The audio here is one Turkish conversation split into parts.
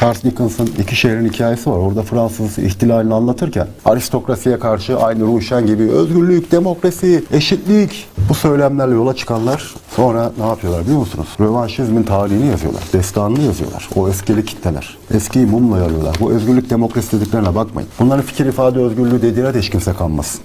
Charles Dickens'ın iki şehrin hikayesi var. Orada Fransız ihtilalini anlatırken aristokrasiye karşı aynı Ruşen gibi özgürlük, demokrasi, eşitlik bu söylemlerle yola çıkanlar sonra ne yapıyorlar biliyor musunuz? Rövanşizmin tarihini yazıyorlar. Destanını yazıyorlar. O öfkeli kitleler. Eskiyi mumla yarıyorlar. Bu özgürlük demokrasi dediklerine bakmayın. Bunların fikir ifade özgürlüğü dediğine de hiç kimse kanmasın.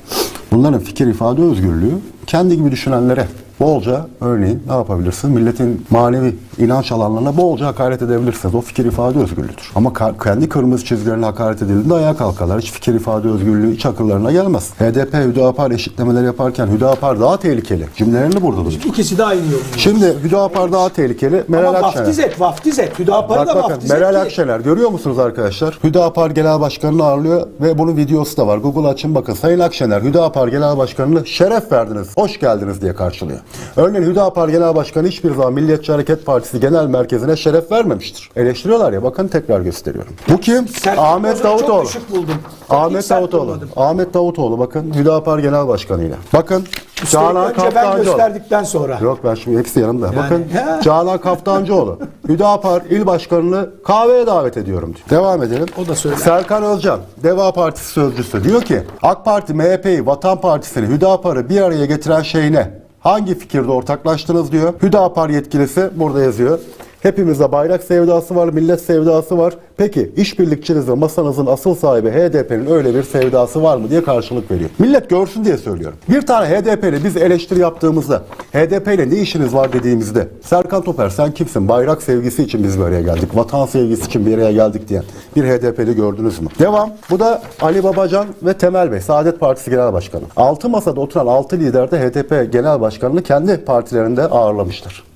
Bunların fikir ifade özgürlüğü kendi gibi düşünenlere bolca örneğin ne yapabilirsin? Milletin manevi inanç alanlarına bolca hakaret edebilirsiniz. O fikir ifade özgürlüğüdür. Ama kendi kırmızı çizgilerine hakaret edildiğinde ayağa kalkarlar. Hiç fikir ifade özgürlüğü hiç akıllarına gelmez. HDP, Hüdapar eşitlemeleri yaparken Hüdapar daha tehlikeli. Cümlelerini burada duydum. İkisi de aynı yorum. Şimdi Hüdapar daha tehlikeli. Meral Ama Akşener. vaftiz et, vaftiz et. Hüdapar'ı da vaftiz et Meral Akşener görüyor musunuz arkadaşlar? Hüdapar Genel Başkanı'nı ağırlıyor ve bunun videosu da var. Google açın bakın. Sayın Akşener Hüdapar Genel Başkanı'nı şeref verdiniz, hoş geldiniz diye karşılıyor. Örneğin Hüdapar Genel Başkanı hiçbir zaman Milliyetçi Hareket Partisi Genel Merkezi'ne şeref vermemiştir. Eleştiriyorlar ya bakın tekrar gösteriyorum. Bu kim? Serkan Ahmet Bozan'ı Davutoğlu. Çok düşük buldum. Ahmet sert Davutoğlu. bulmadım. Ahmet Davutoğlu bakın Hüdapar Genel Başkanı'yla. Bakın Üstelik Canan önce ben Kaftancıoğlu. gösterdikten sonra. Yok ben şimdi hepsi yanımda. Bakın he. Canan Kaftancıoğlu. Hüdapar il başkanını kahveye davet ediyorum diyor. Devam edelim. O da söyler. Serkan Özcan, Deva Partisi sözcüsü diyor ki AK Parti, MHP'yi, Vatan Partisi'ni, Hüdapar'ı bir araya getiren şey ne? Hangi fikirde ortaklaştınız diyor. Hüdapar yetkilisi burada yazıyor. Hepimizde bayrak sevdası var, millet sevdası var. Peki işbirlikçiniz masanızın asıl sahibi HDP'nin öyle bir sevdası var mı diye karşılık veriyor. Millet görsün diye söylüyorum. Bir tane HDP'li biz eleştiri yaptığımızda, HDP ne işiniz var dediğimizde, Serkan Toper sen kimsin? Bayrak sevgisi için biz bir araya geldik. Vatan sevgisi için bir araya geldik diyen bir HDP'li gördünüz mü? Devam. Bu da Ali Babacan ve Temel Bey, Saadet Partisi Genel Başkanı. Altı masada oturan altı lider de HDP Genel Başkanı'nı kendi partilerinde ağırlamışlar.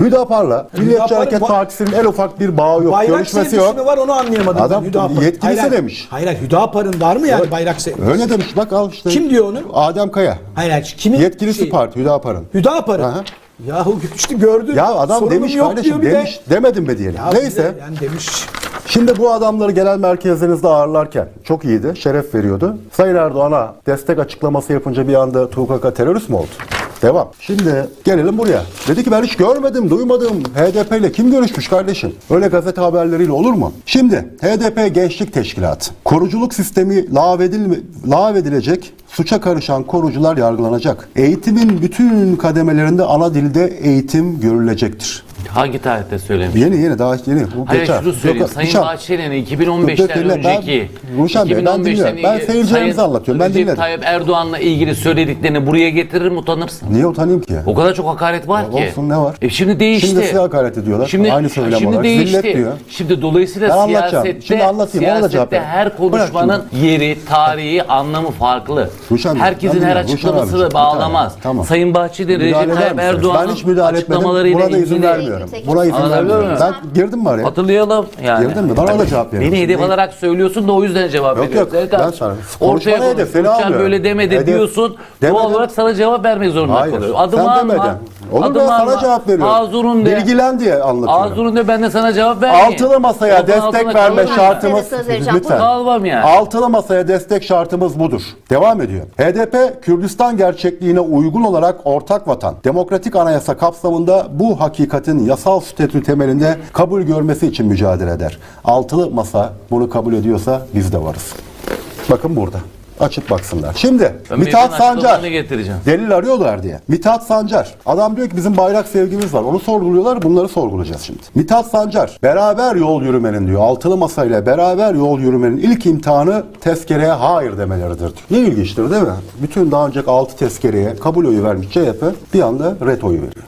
Hüdapar'la Milliyetçi Hüdapar'ın Hareket Partisi'nin en ufak bir bağı yok, Bayrak görüşmesi sevgisi yok. var onu anlayamadım. Adam ben. Hüdapar. yetkilisi Hayır, demiş. Hayır, hayır. Hüdapar'ın var mı yani bayrak sevgisi? Öyle demiş bak al işte. Kim diyor onu? Adem Kaya. Hayır, hayır. Kimin? Yetkilisi şey- parti Hüdapar'ın. Hüdapar'ın. Aha. Yahu işte gördün. Ya adam Sorunum demiş yok kardeşim diyor bir de. demiş. Demedim be diyelim. Ya Neyse. bir de Yani demiş. Şimdi bu adamları genel merkezlerinizde ağırlarken çok iyiydi, şeref veriyordu. Sayın Erdoğan'a destek açıklaması yapınca bir anda TUKK terörist mi oldu? Devam. Şimdi gelelim buraya. Dedi ki ben hiç görmedim, duymadım. HDP ile kim görüşmüş kardeşim? Öyle gazete haberleriyle olur mu? Şimdi HDP Gençlik Teşkilatı. Koruculuk sistemi lağvedil, lağvedilecek, suça karışan korucular yargılanacak. Eğitimin bütün kademelerinde ana dilde eğitim görülecektir. Hangi tarihte söylemiş? Yeni yeni daha yeni. Bu Hayır geçer. şunu söyleyeyim. Yok, Sayın Hişam, Bahçeli'nin 2015'ten Dur, dur, dinle. önceki Ben- Ruşen Bey, ben 2015'ten dinliyorum. Ben ilgili seyircilerimize Sayın anlatıyorum. Ben Recep dinledim. Tayyip Erdoğan'la ilgili söylediklerini buraya getiririm utanırsın. Niye utanayım ki? O kadar çok hakaret var ki. olsun, ne var? E şimdi değişti. Şimdi size hakaret ediyorlar. Şimdi, Aynı söylem şimdi olarak. değişti. Zillet diyor. Şimdi dolayısıyla Ben anlatacağım. siyasette, Şimdi anlatayım, siyasette her konuşmanın yeri, tarihi, anlamı farklı. Ruşen Bey, Herkesin her. Ruşen açıklaması da bağlamaz. Sayın Bahçeli, Recep Tayyip? Erdoğan'ın açıklamalarıyla da izin ilgili vermiyorum. Buna izin Anlatabiliyor vermiyorum. Ben girdim mi araya? Hatırlayalım yani. Girdin mi? Bana da cevap verin. Beni hedef alarak söylüyorsun da o yüzden cevap Yok, veriyorum. yok. Serkan, Ben sana- Ortaya konuşmana konuş. hedef, seni almıyorum. böyle demedi Hedef- diyorsun. Demedim. Doğal olarak sana cevap vermek zorunda Hayır. Adım Sen alma. demedin. Olur Adım ben sana cevap veriyorum. Ağzurun de. Bilgilen diye anlatıyorum. Ağzurun de ben de sana cevap vermeyeyim. Altılı masaya Lafın destek verme şartımız Söz vereceğim. lütfen. Kalmam yani. Altılı masaya destek şartımız budur. Devam ediyor. HDP Kürdistan gerçekliğine uygun olarak ortak vatan, demokratik anayasa kapsamında bu hakikatin yasal statü temelinde kabul görmesi için mücadele eder. Altılı masa bunu kabul ediyorsa biz de varız. Bakın burada. Açıp baksınlar. Şimdi Ben Mithat Sancar. getireceğim. Delil arıyorlar diye. Mithat Sancar. Adam diyor ki bizim bayrak sevgimiz var. Onu sorguluyorlar. Bunları sorgulayacağız şimdi. Mithat Sancar. Beraber yol yürümenin diyor. Altılı masayla beraber yol yürümenin ilk imtihanı tezkereye hayır demeleridir diyor. Ne ilginçtir değil mi? Bütün daha önceki altı tezkereye kabul oyu vermiş CHP bir anda ret oyu veriyor.